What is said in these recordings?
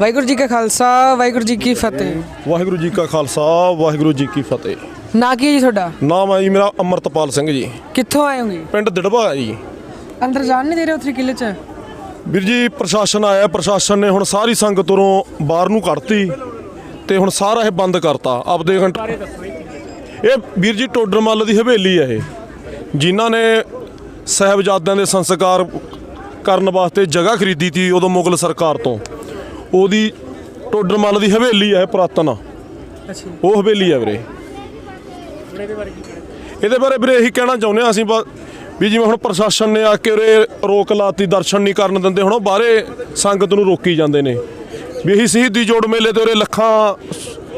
ਵਾਹਿਗੁਰੂ ਜੀ ਕਾ ਖਾਲਸਾ ਵਾਹਿਗੁਰੂ ਜੀ ਕੀ ਫਤਿਹ। ਵਾਹਿਗੁਰੂ ਜੀ ਕਾ ਖਾਲਸਾ ਵਾਹਿਗੁਰੂ ਜੀ ਕੀ ਫਤਿਹ। ਨਾਂ ਕੀ ਹੈ ਜੀ ਤੁਹਾਡਾ? ਨਾਮ ਹੈ ਜੀ ਮੇਰਾ ਅਮਰਤਪਾਲ ਸਿੰਘ ਜੀ। ਕਿੱਥੋਂ ਆਏ ਹੋਗੇ ਪਿੰਡ ਦਿੜਬਾ ਹੈ ਜੀ। ਅੰਦਰ ਜਾਣ ਨਹੀਂ ਦੇ ਰਹੇ ਉੱਥੇ ਕਿਲੇ 'ਚ? ਵੀਰ ਜੀ ਪ੍ਰਸ਼ਾਸਨ ਆਇਆ ਪ੍ਰਸ਼ਾਸਨ ਨੇ ਹੁਣ ਸਾਰੀ ਸੰਗਤ ਉਰੋਂ ਬਾਹਰ ਨੂੰ ਕੱਢਤੀ ਤੇ ਹੁਣ ਸਾਰਾ ਇਹ ਬੰਦ ਕਰਤਾ। ਆਪਦੇ ਘੰਟ ਇਹ ਵੀਰ ਜੀ ਟੋਡਰਮੱਲ ਦੀ ਹਵੇਲੀ ਹੈ ਇਹ। ਜਿਨ੍ਹਾਂ ਨੇ ਸਹਿਬਜ਼ਾਦਿਆਂ ਦੇ ਸੰਸਕਾਰ ਕਰਨ ਵਾਸਤੇ ਜਗ੍ਹਾ ਖਰੀਦੀ ਤੀ ਉਦੋਂ ਮੁਗਲ ਸਰਕਾਰ ਤੋਂ। ਉਹਦੀ ਟੋਡਰਮੱਲ ਦੀ ਹਵੇਲੀ ਹੈ ਪੁਰਾਤਨ। ਅੱਛਾ। ਉਹ ਹਵੇਲੀ ਹੈ ਵੀਰੇ। ਇਹਦੇ ਬਾਰੇ ਵੀਰੇ ਇਹੀ ਕਹਿਣਾ ਚਾਹੁੰਦੇ ਹਾਂ ਅਸੀਂ ਵੀ ਜਿਵੇਂ ਹੁਣ ਪ੍ਰਸ਼ਾਸਨ ਨੇ ਆ ਕੇ ਉਰੇ ਰੋਕ ਲਾਤੀ ਦਰਸ਼ਨ ਨਹੀਂ ਕਰਨ ਦਿੰਦੇ ਹੁਣ ਉਹ ਬਾਹਰੇ ਸੰਗਤ ਨੂੰ ਰੋਕੀ ਜਾਂਦੇ ਨੇ। ਵੀ ਇਹੀ ਸ਼ਹੀਦੀ ਜੋੜ ਮੇਲੇ ਤੇ ਉਰੇ ਲੱਖਾਂ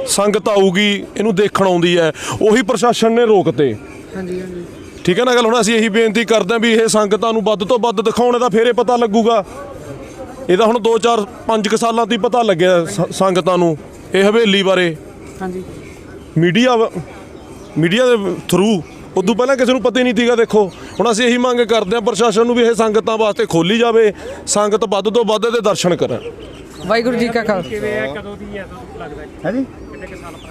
ਸੰਗਤ ਆਊਗੀ ਇਹਨੂੰ ਦੇਖਣ ਆਉਂਦੀ ਹੈ। ਉਹੀ ਪ੍ਰਸ਼ਾਸਨ ਨੇ ਰੋਕਤੇ। ਹਾਂਜੀ ਹਾਂਜੀ। ਠੀਕ ਹੈ ਨਾ ਗੱਲ? ਹੁਣ ਅਸੀਂ ਇਹੀ ਬੇਨਤੀ ਕਰਦੇ ਹਾਂ ਵੀ ਇਹ ਸੰਗਤਾਂ ਨੂੰ ਵੱਧ ਤੋਂ ਵੱਧ ਦਿਖਾਉਣ ਦਾ ਫੇਰੇ ਪਤਾ ਲੱਗੂਗਾ। ਇਹਦਾ ਹੁਣ 2 4 5 ਸਾਲਾਂ ਤੋਂ ਹੀ ਪਤਾ ਲੱਗਿਆ ਸ- ਸੰਗਤਾਂ ਨੂੰ ਇਹ ਹਵੇਲੀ ਬਾਰੇ। ਹਾਂਜੀ। ਮੀਡੀਆ ਮੀਡੀਆ ਦੇ ਥਰੂ ਉਦੋਂ ਪਹਿਲਾਂ ਕਿਸੇ ਨੂੰ ਪਤਾ ਹੀ ਨਹੀਂ ਸੀਗਾ ਦੇਖੋ। ਹੁਣ ਅਸੀਂ ਇਹੀ ਮੰਗ ਕਰਦੇ ਹਾਂ ਪ੍ਰਸ਼ਾਸਨ ਨੂੰ ਵੀ ਇਹ ਸੰਗਤਾਂ ਵਾਸਤੇ ਖੋਲੀ ਜਾਵੇ ਸੰਗਤ ਵੱਧ ਤੋਂ ਵੱਧ ਦੇ ਦਰਸ਼ਨ ਕਰਨ। ਵਾਹਿਗੁਰੂ ਜੀ ਕਾ ਖਾਲਸਾ। ਹੈ ਜੀ?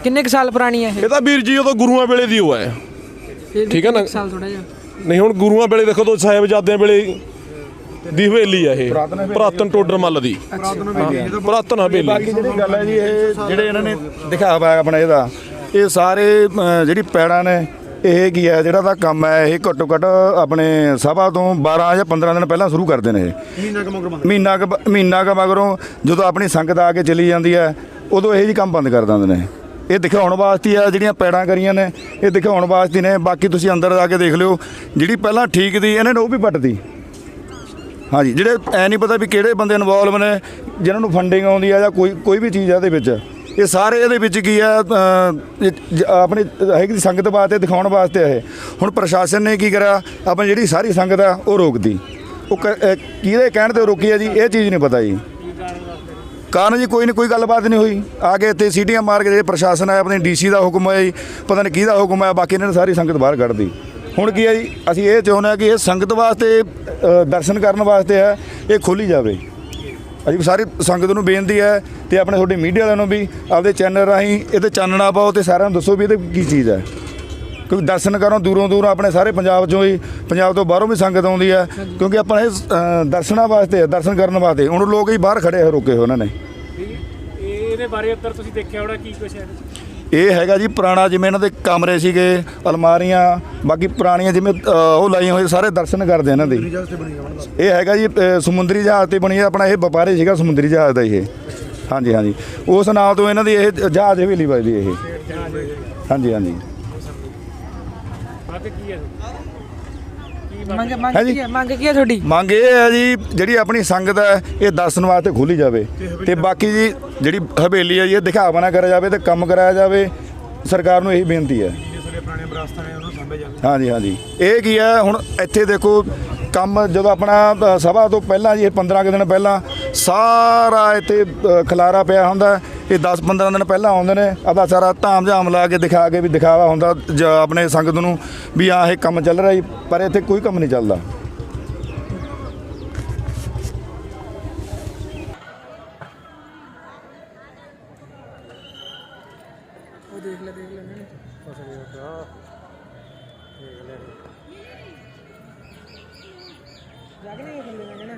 ਕਿੰਨੇ ਕੁ ਸਾਲ ਪੁਰਾਣੀ ਹੈ ਇਹ? ਤਾਂ ਵੀਰ ਜੀ ਉਦੋਂ ਗੁਰੂਆਂ ਵੇਲੇ ਦੀ ਉਹ ਹੈ। ਇਹ ਠੀਕ ਹੈ ਨਾ? ਸਾਲ ਥੋੜਾ ਜਿਹਾ। ਨਹੀਂ ਹੁਣ ਗੁਰੂਆਂ ਵੇਲੇ ਦੇਖੋ ਤੋਂ ਸਾਹਿਬਜ਼ਾਦਿਆਂ ਵੇਲੇ ਦੀ ਹਵੇਲੀ ਹੈ ਇਹ। ਪੁਰਾਤਨ ਟੋਡਰ ਮੱਲ ਦੀ। ਪੁਰਾਤਨ ਹਵੇਲੀ ਬਾਕੀ ਜਿਹੜੀ ਗੱਲ ਹੈ ਜੀ ਇਹ ਜਿਹੜੇ ਇਹਨਾਂ ਨੇ ਦਿਖਾਵਾ ਆਪਣਾ ਇਹਦਾ ਇਹ ਸਾਰੇ ਜਿਹੜੀ ਪੈੜਾਂ ਨੇ ਇਹ ਕੀ ਹੈ ਜਿਹੜਾ ਦਾ ਕੰਮ ਹੈ ਇਹ ਘੱਟੋ ਘੱਟ ਆਪਣੇ ਸਭਾ ਤੋਂ 12 ਜਾਂ 15 ਦਿਨ ਪਹਿਲਾਂ ਸ਼ੁਰੂ ਕਰਦੇ ਨੇ ਇਹ। ਮਹੀਨਾ ਕ ਮਗਰੋਂ ਮਹੀਨਾ ਕ ਮਹੀਨਾ ਕ ਮਗਰੋਂ ਜਦੋਂ ਆਪਣੀ ਸੰਗਤ ਆ ਕੇ ਚਲੀ ਜਾਂਦੀ ਹੈ ਉਦੋਂ ਇਹ ਜੀ ਕੰਮ ਬੰਦ ਕਰ ਦਿੰਦੇ ਨੇ। ਇਹ ਦਿਖਾਉਣ ਵਾਸਤੇ ਆ ਜਿਹੜੀਆਂ ਪੈੜਾਂ ਕਰੀਆਂ ਨੇ ਇਹ ਦਿਖਾਉਣ ਵਾਸਤੇ ਨੇ। ਬਾਕੀ ਤੁਸੀਂ ਅੰਦਰ ਜਾ ਕੇ ਦੇਖ ਲਿਓ ਜਿਹੜੀ ਪਹਿਲਾਂ ਠੀਕ ਦੀ ਇਹਨਾਂ ਨੇ ਉਹ ਵੀ ਪੱਟਦੀ ਹਾਂਜੀ ਜਿਹੜੇ ਐ ਨਹੀਂ ਪਤਾ ਵੀ ਕਿਹੜੇ ਬੰਦੇ ਇਨਵੋਲਵ ਨੇ ਜਿਨ੍ਹਾਂ ਨੂੰ ਫੰਡਿੰਗ ਆਉਂਦੀ ਆ ਜਾਂ ਕੋਈ ਕੋਈ ਵੀ ਚੀਜ਼ ਆ ਇਹਦੇ ਵਿੱਚ। ਇਹ ਸਾਰੇ ਇਹਦੇ ਵਿੱਚ ਕੀ ਆ ਅ, ਆਪਣੀ ਹੈਗੀ ਦੀ ਸੰਗਤ ਵਾਸਤੇ ਦਿਖਾਉਣ ਵਾਸਤੇ ਇਹ। ਹੁਣ ਪ੍ਰਸ਼ਾਸਨ ਨੇ ਕੀ ਕਰਿਆ ਆਪਣੀ ਜਿਹੜੀ ਸਾਰੀ ਸੰਗਤ ਆ ਉਹ ਰੋਕਦੀ। ਉਹ ਕ- ਕਿਹਦੇ ਕਹਿਣ ਤੇ ਰੋਕੀ ਆ ਜੀ ਇਹ ਚੀਜ਼ ਨਹੀਂ ਪਤਾ ਜੀ। ਕਾਰਨ ਜੀ ਕੋਈ ਨਹੀਂ ਕੋਈ ਗੱਲਬਾਤ ਨਹੀਂ ਹੋਈ। ਆ ਕੇ ਇੱਥੇ ਸੀਟੀਆਂ ਮਾਰ ਕੇ ਜਿਹੜੇ ਪ੍ਰਸ਼ਾਸਨ ਆਇਆ ਆਪਣੇ ਡੀਸੀ ਦਾ ਹੁਕਮ ਹੈ ਜੀ ਪਤਾ ਨਹੀਂ ਕਿਹਦਾ ਹੁਕਮ ਹੈ ਬਾਕੀ ਇਹਨਾਂ ਨੇ ਸਾਰੀ ਸੰਗਤ ਬਾਹਰ ਕੱਢਦੀ ਹੁਣ ਕੀ ਹੈ ਜੀ? ਅਸੀਂ ਇਹ ਚਾਹੁੰਦੇ ਹਾਂ ਕਿ ਇਹ ਸੰਗਤ ਵਾਸਤੇ ਅ, ਦਰਸ਼ਨ ਕਰਨ ਵਾਸਤੇ ਹੈ ਇਹ ਖੋਲੀ ਜਾਵੇ। ਅਸੀਂ ਸਾਰੀ ਸੰਗਤ ਨੂੰ ਬੇਨਤੀ ਹੈ ਤੇ ਆਪਣੇ ਤੁਹਾਡੇ ਮੀਡੀਆ ਵਾਲਿਆਂ ਨੂੰ ਵੀ ਆਪਦੇ ਚੈਨਲ ਰਾਹੀਂ ਇਹ ਇਹਤੇ ਚਾਨਣਾ ਪਾਓ ਤੇ ਸਾਰਿਆਂ ਨੂੰ ਦੱਸੋ ਵੀ ਇਹਦੇ ਕੀ ਚੀਜ਼ ਹੈ। ਕਿਉਂਕਿ ਦਰਸ਼ਨ ਕਰੋ ਦੂਰੋਂ ਦੂਰੋਂ ਆਪਣੇ ਸਾਰੇ ਪੰਜਾਬ ਚੋਂ ਹੀ ਪੰਜਾਬ ਤੋਂ ਬਾਹਰੋਂ ਵੀ ਸੰਗਤ ਆਉਂਦੀ ਹੈ ਕਿਉਂਕਿ ਆਪਾਂ ਇਹ ਅ, ਦਰਸ਼ਨਾਂ ਵਾਸਤੇ ਹੈ, ਦਰਸ਼ਨ ਕਰਨ ਵਾਸਤੇ। ਹੁਣ ਲੋਕ ਹੀ ਬਾਹਰ ਖੜੇ ਹੋਏ ਰੁਕੇ ਹੋਏ ਉਹਨਾਂ ਨੇ। ਇਹ- ਇਹਦੇ ਬਾਰੇ ਅੰਦਰ ਤੁਸੀਂ ਦੇਖਿਆ ਹੋਣਾ ਕੀ ਕੁਛ ਹੈ? ਇਹਦੇ 'ਚ? ਇਹ ਹੈਗਾ ਜੀ ਪੁਰਾਣਾ ਜਿਵੇਂ ਇਹਨਾਂ ਦੇ ਕਮਰੇ ਸੀਗੇ ਅਲਮਾਰੀਆਂ ਬਾਕੀ ਪੁਰਾਣੀਆਂ ਜਿਵੇਂ ਅ, ਉਹ ਲਾਈਆਂ ਹੋਏ ਸਾਰੇ ਦਰਸ਼ਨ ਕਰਦੇ ਇਹਨਾਂ ਦੇ। ਇਹ ਹੈਗਾ ਜੀ ਅ, ਸਮੁੰਦਰੀ ਜਹਾਜ਼ ਤੇ ਬਣੀ ਹੈ ਆਪਣਾ ਇਹ ਵਪਾਰੀ ਸੀਗਾ ਸਮੁੰਦਰੀ ਜਹਾਜ਼ ਦਾ ਇਹ। ਹਾਂਜੀ ਹਾਂਜੀ। ਉਸ ਨਾਂ ਤੋਂ ਇਹਨਾਂ ਦੀ ਇਹ ਜਹਾਜ਼ ਹਵੇਲੀ ਵੱਜਦੀ ਇਹ। ਹਾਂਜੀ ਹਾਂਜੀ। ਬਾਕੀ ਕੀ ਹੈ? ਮੰਗ ਮੰਗ ਹੈ ਜੀ? ਕੀ ਹੈ? ਮੰਗ ਕੀ ਹੈ ਤੁਹਾਡੀ? ਮੰਗ ਇਹ ਹੈ ਜੀ ਜਿਹੜੀ ਆਪਣੀ ਸੰਗਤ ਹੈ ਇਹ ਦਰਸ਼ਨ ਵਾਸਤੇ ਖੋਲੀ ਜਾਵੇ। ਤੇ ਬਾਕੀ ਜੀ ਜਿਹੜੀ ਹਵੇਲੀ ਹੈ ਜੀ ਇਹ ਦਿਖਾਵਾ ਨਾ ਕਰਿਆ ਜਾਵੇ ਤੇ ਕੰਮ ਕਰਾਇਆ ਜਾਵੇ। ਸਰਕਾਰ ਨੂੰ ਇਹੀ ਬੇਨਤੀ ਹੈ। ਹਾਂਜੀ ਹਾਂਜੀ। ਇਹ ਕੀ ਹੈ ਹੁਣ ਇੱਥੇ ਦੇਖੋ ਕੰਮ ਜਦੋਂ ਆਪਣਾ ਅ, ਸਭਾ ਤੋਂ ਪਹਿਲਾਂ ਜੀ ਇਹ 15 ਕੁ ਦਿਨ ਪਹਿਲਾਂ ਸਾਰਾ ਇੱਥੇ ਖਲਾਰਾ ਪਿਆ ਹੁੰਦਾ ਹੈ। ਇਹ 10 15 ਦਿਨ ਪਹਿਲਾਂ ਆਉਂਦੇ ਨੇ ਆਪਦਾ ਸਾਰਾ ਧਾਮ ਜਾਮ ਲਾ ਕੇ ਦਿਖਾ ਕੇ ਵੀ ਦਿਖਾਵਾ ਹੁੰਦਾ ਜ- ਆਪਣੇ ਸੰਗਤ ਨੂੰ ਵੀ ਆ ਇਹ ਕੰਮ ਚੱਲ ਰਿਹਾ ਜੀ ਪਰ ਇੱਥੇ ਕੋਈ ਕੰਮ ਨਹੀਂ ਚੱਲਦਾ। ਉਹ ਦੇਖ ਲੈ ਦੇਖ ਲੈ ਜਾ ਕੇ ਨਹੀਂ ਥੱਲੇ ਜਾਣਾ।